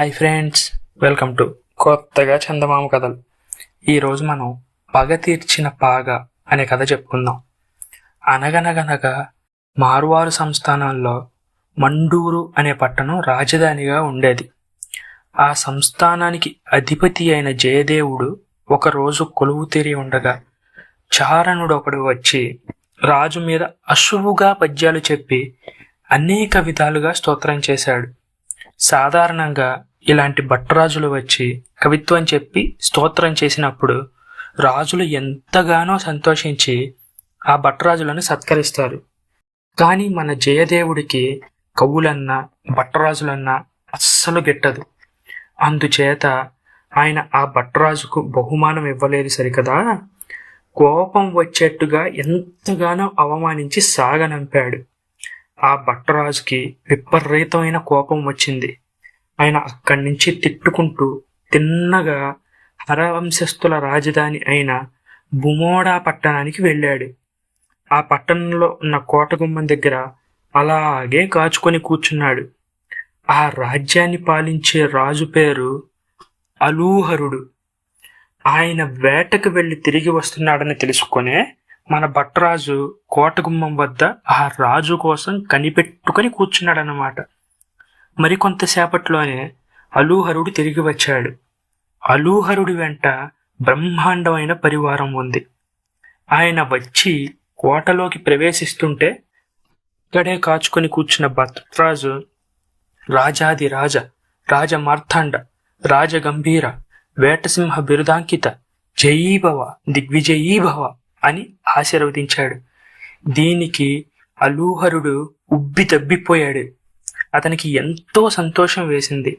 Hi friends welcome to కొత్తగా చందమామ కథలు. ఈరోజు మనం పగ తీర్చిన పాగ అనే కథ చెప్పుకుందాం. అనగనగనగా మారువారు సంస్థానాల్లో మండూరు అనే పట్టణం రాజధానిగా ఉండేది. ఆ సంస్థానానికి అధిపతి అయిన జయదేవుడు ఒకరోజు కొలువు తీరి ఉండగా చారణుడు ఒకడు వచ్చి రాజు మీద అశువుగా పద్యాలు చెప్పి అనేక విధాలుగా స్తోత్రం చేశాడు. సాధారణంగా ఇలాంటి భట్టరాజులు వచ్చి కవిత్వం చెప్పి స్తోత్రం చేసినప్పుడు రాజులు ఎంతగానో సంతోషించి ఆ భట్టరాజులను సత్కరిస్తారు. కానీ మన జయదేవుడికి కవులన్నా భట్టరాజులన్నా అస్సలు గిట్టదు. అందుచేత ఆయన ఆ భట్టరాజుకు బహుమానం ఇవ్వలేదు సరికదా? కోపం వచ్చేట్టుగా ఎంతగానో అవమానించి సాగనంపాడు. ఆ భట్టరాజుకి విపరీతమైన కోపం వచ్చింది. ఆయన అక్కడి నుంచి తిట్టుకుంటూ తిన్నగా హరవంశస్థుల రాజధాని అయిన బుమోడా పట్టణానికి వెళ్ళాడు. ఆ పట్టణంలో ఉన్న కోటగుమ్మం దగ్గర అలాగే కాచుకొని కూర్చున్నాడు. ఆ రాజ్యాన్ని పాలించే రాజు పేరు అలూహరుడు. ఆయన వేటకు వెళ్ళి తిరిగి వస్తున్నాడని తెలుసుకునే మన భట్టరాజు కోటగుమ్మం వద్ద ఆ రాజు కోసం కనిపెట్టుకొని కూర్చున్నాడన్నమాట. మరి కొంతసేపట్లోనే అలూహరుడు తిరిగి వచ్చాడు. అలూహరుడి వెంట బ్రహ్మాండమైన పరివారం ఉంది. ఆయన వచ్చి కోటలోకి ప్రవేశిస్తుంటే ఇక్కడే కాచుకొని కూర్చున్న భట్రాజు రాజాది రాజ రాజ మార్తాండ రాజగంభీర వేటసింహ బిరుదాంకిత జయీభవ దిగ్విజయీభవ అని ఆశీర్వదించాడు. దీనికి అలూహరుడు ఉబ్బి తబ్బిపోయాడు. అతనికి ఎంతో సంతోషం వేసింది.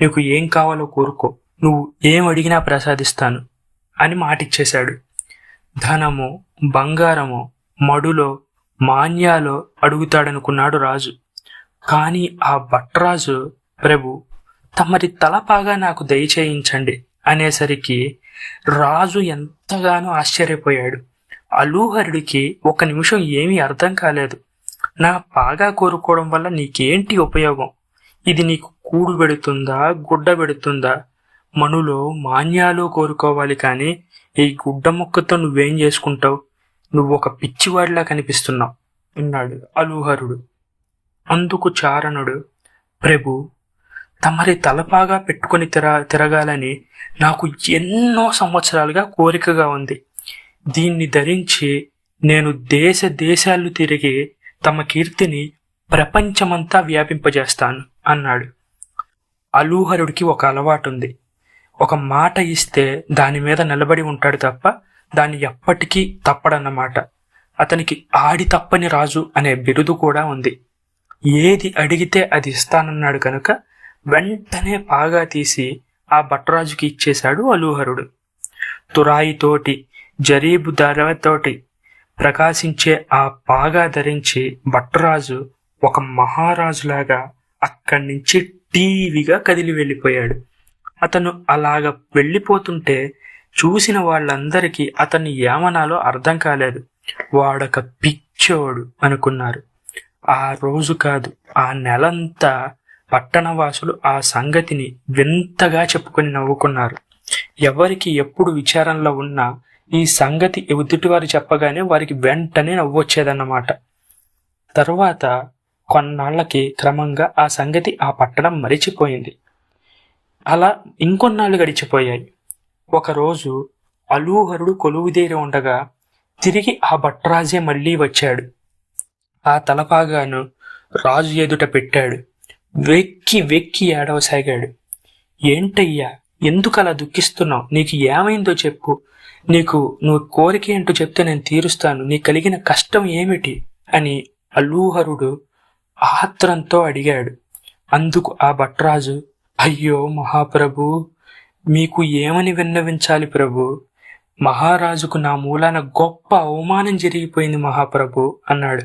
నీకు ఏం కావాలో కోరుకో. నువ్వు ఏం అడిగినా ప్రసాదిస్తాను అని మాటిచ్చేశాడు. ధనము బంగారము మడులో మాన్యాలో అడుగుతాడనుకున్నాడు రాజు. కానీ ఆ భట్రాజు ప్రభు తమరి తలపాగా నాకు దయచేయించండి అనేసరికి రాజు ఎంతగానో ఆశ్చర్యపోయాడు. అలూహరుడికి ఒక నిమిషం ఏమీ అర్థం కాలేదు. నా బాగా కోరుకోవడం వల్ల నీకేంటి ఉపయోగం? ఇది నీకు కూడు పెడుతుందా గుడ్డ పెడుతుందా? మనులో మాన్యాలు కోరుకోవాలి కానీ ఈ గుడ్డ ముక్కతో నువ్వేం చేసుకుంటావు? నువ్వు ఒక పిచ్చివాడిలా కనిపిస్తున్నావు అన్నాడు అలూహరుడు. అందుకు చారణుడు ప్రభు తమరి తలపాగా పెట్టుకొని తిర తిరగాలని నాకు ఎన్నో సంవత్సరాలుగా కోరికగా ఉంది. దీన్ని ధరించి నేను దేశ దేశాలు తిరిగి తమ కీర్తిని ప్రపంచమంతా వ్యాపింపజేస్తాను అన్నాడు. అలూహరుడికి ఒక అలవాటు ఉంది ఒక మాట ఇస్తే దాని మీద నిలబడి ఉంటాడు తప్ప దాన్ని ఎప్పటికీ తప్పడన్నమాట. అతనికి ఆడి తప్పని రాజు అనే బిరుదు కూడా ఉంది. ఏది అడిగితే అది ఇస్తానన్నాడు కనుక వెంటనే పాగా తీసి ఆ భట్టరాజుకి ఇచ్చేశాడు అలూహరుడు. తురాయితోటి జరీబు ధరతోటి ప్రకాశించే ఆ పాగా ధరించి భట్టరాజు ఒక మహారాజులాగా అక్కడి నుంచి టీవీగా కదిలి వెళ్ళిపోయాడు. అతను అలాగ వెళ్ళిపోతుంటే చూసిన వాళ్ళందరికీ అతన్ని ఏమనాలో అర్థం కాలేదు. వాడొక పిచ్చోడు అనుకున్నారు. ఆ రోజు కాదు ఆ నెలంతా పట్టణవాసులు ఆ సంగతిని వింతగా చెప్పుకొని నవ్వుకున్నారు. ఎవరికి ఎప్పుడు విచారంలో ఉన్నా ఈ సంగతి ఎదుటివారు చెప్పగానే వారికి వెంటనే నవ్వొచ్చేదన్నమాట తరువాత కొన్నాళ్ళకి క్రమంగా ఆ సంగతి ఆ పట్టణం మరిచిపోయింది. అలా ఇంకొన్నాళ్ళు గడిచిపోయాయి. ఒకరోజు అలూహరుడు కొలువుదేరి ఉండగా తిరిగి ఆ భట్రాజే మళ్ళీ వచ్చాడు. ఆ తలపాగాను రాజు ఎదుట పెట్టాడు. వెక్కి వెక్కి ఏడవసాగాడు. ఏంటయ్యా? ఎందుకు అలా దుఃఖిస్తున్నావు? నీకు ఏమైందో చెప్పు. నీకు నువ్వు కోరిక ఏంటో చెప్తే నేను తీరుస్తాను. నీ కలిగిన కష్టం ఏమిటి? అని అల్లూహరుడు ఆత్రంతో అడిగాడు. అందుకు ఆ భట్రాజు అయ్యో మహాప్రభు మీకు ఏమని విన్నవించాలి ప్రభు? మహారాజుకు నా మూలాన గొప్ప అవమానం జరిగిపోయింది మహాప్రభు అన్నాడు.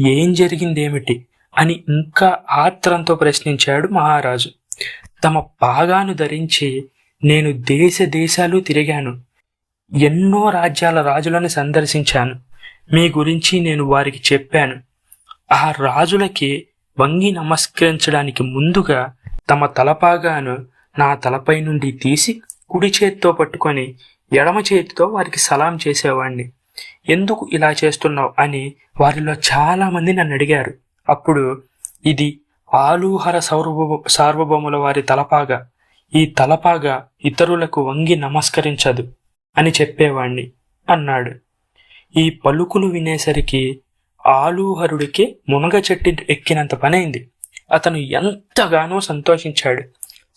ఏం జరిగిందేమిటి? అని ఇంకా ఆత్రంతో ప్రశ్నించాడు మహారాజు. తమ పాగాను ధరించి నేను దేశ దేశాలు తిరిగాను. ఎన్నో రాజ్యాల రాజులను సందర్శించాను. మీ గురించి నేను వారికి చెప్పాను. ఆ రాజులకి వంగి నమస్కరించడానికి ముందుగా తమ తలపాగాను నా తలపై నుండి తీసి కుడి చేతితో పట్టుకొని ఎడమ చేతితో వారికి సలాం చేసేవాణ్ణి. ఎందుకు ఇలా చేస్తున్నావు అని వారిలో చాలామంది నన్ను అడిగారు. అప్పుడు ఇది ఆలూహర సౌరభ సార్వభౌముల వారి తలపాగా. ఈ తలపాగా ఇతరులకు వంగి నమస్కరించదు అని చెప్పేవాణ్ణి అన్నాడు. ఈ పలుకులు వినేసరికి ఆలూహరుడికి మునగ చెట్టు ఎక్కినంత పనైంది. అతను ఎంతగానో సంతోషించాడు.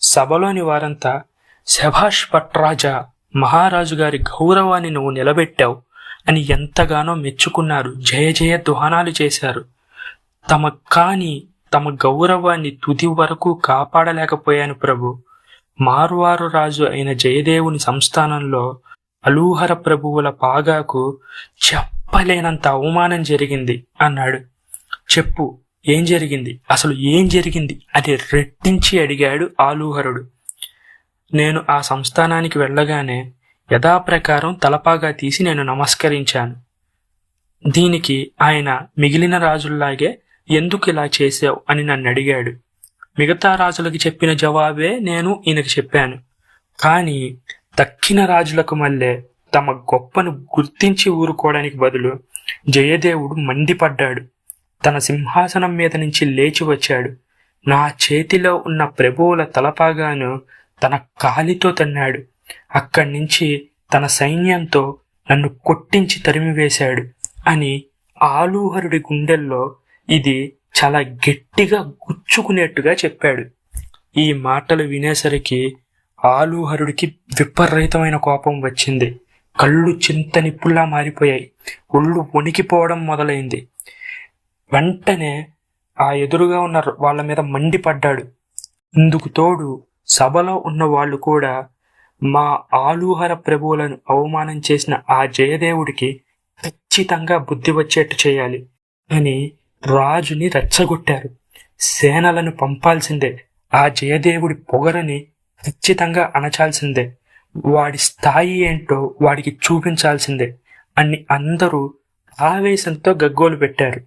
సభలోని వారంతా శభాష్ పట్రాజా మహారాజు గారి గౌరవాన్ని నువ్వు నిలబెట్టావు అని ఎంతగానో మెచ్చుకున్నారు. జయ జయ దుహానాలు చేశారు. తమ కాని తమ గౌరవాన్ని తుది వరకు కాపాడలేకపోయాను ప్రభు. మారువారు రాజు అయిన జయదేవుని సంస్థానంలో అలూహర ప్రభువుల పాగాకు చెప్పలేనంత అవమానం జరిగింది అన్నాడు. చెప్పు ఏం జరిగింది? అసలు ఏం జరిగింది? అది రెట్టించి అడిగాడు ఆలూహరుడు. నేను ఆ సంస్థానానికి వెళ్ళగానే యథాప్రకారం తలపాగా తీసి నేను నమస్కరించాను. దీనికి ఆయన మిగిలిన రాజుల్లాగే ఎందుకు ఇలా చేశావు అని నన్ను అడిగాడు. మిగతా రాజులకు చెప్పిన జవాబే నేను ఈయనకి చెప్పాను. కానీ దక్కిన రాజులకు మళ్ళీ తమ గొప్పను గుర్తించి ఊరుకోవడానికి బదులు జయదేవుడు మండిపడ్డాడు. తన సింహాసనం మీద నుంచి లేచి వచ్చాడు. నా చేతిలో ఉన్న ప్రభువుల తలపాగాను తన కాలితో తన్నాడు. అక్కడి నుంచి తన సైన్యంతో నన్ను కొట్టించి తరిమివేశాడు అని ఆలూహరుడి గుండెల్లో ఇది చాలా గట్టిగా గుచ్చుకునేట్టుగా చెప్పాడు. ఈ మాటలు వినేసరికి ఆలూహరుడికి విపరీతమైన కోపం వచ్చింది. కళ్ళు చింత నిప్పుల్లా మారిపోయాయి. ఒళ్ళు వణికిపోవడం మొదలైంది. వెంటనే ఆ ఎదురుగా ఉన్న వాళ్ళ మీద మండిపడ్డాడు. ఇందుకు తోడు సభలో ఉన్న వాళ్ళు కూడా మా ఆలూహర ప్రభువులను అవమానం చేసిన ఆ జయదేవుడికి ఖచ్చితంగా బుద్ధి వచ్చేట్టు చేయాలి అని రాజుని రెచ్చగొట్టారు. సేనలను పంపాల్సిందే. ఆ జయదేవుడి పొగరని ఖచ్చితంగా అణచాల్సిందే. వాడి స్థాయి ఏంటో వాడికి చూపించాల్సిందే అని అందరూ ఆవేశంతో గగ్గోలు పెట్టారు.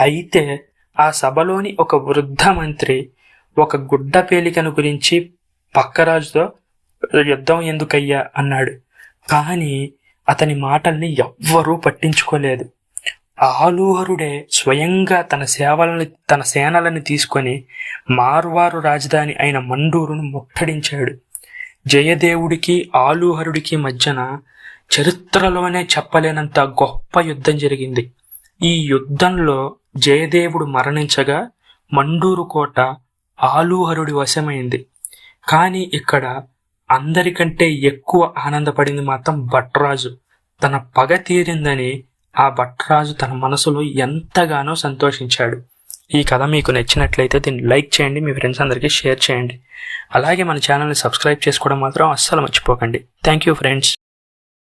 అయితే ఆ సభలోని ఒక వృద్ధ మంత్రి ఒక గుడ్డ పేలికను గురించి పక్కరాజుతో యుద్ధం ఎందుకయ్యా? అన్నాడు. కానీ అతని మాటల్ని ఎవ్వరూ పట్టించుకోలేదు. ఆలూహరుడే స్వయంగా తన సేవలను తన సేనలను తీసుకొని మార్వారు రాజధాని అయిన మండూరును ముట్టడించాడు. జయదేవుడికి ఆలూహరుడికి మధ్యన చరిత్రలోనే చెప్పలేనంత గొప్ప యుద్ధం జరిగింది. ఈ యుద్ధంలో జయదేవుడు మరణించగా మండూరు కోట ఆలూహరుడి వశమైంది. కానీ ఇక్కడ అందరికంటే ఎక్కువ ఆనందపడింది మాత్రం భట్రాజు. తన పగ తీరిందని ఆ భట్రాజు తన మనసులో ఎంతగానో సంతోషించాడు. ఈ కథ మీకు నచ్చినట్లయితే దీన్ని లైక్ చేయండి మీ ఫ్రెండ్స్ అందరికీ షేర్ చేయండి. అలాగే మన ఛానల్ని సబ్స్క్రైబ్ చేసుకోవడం మాత్రం అస్సలు మర్చిపోకండి. Thank you friends.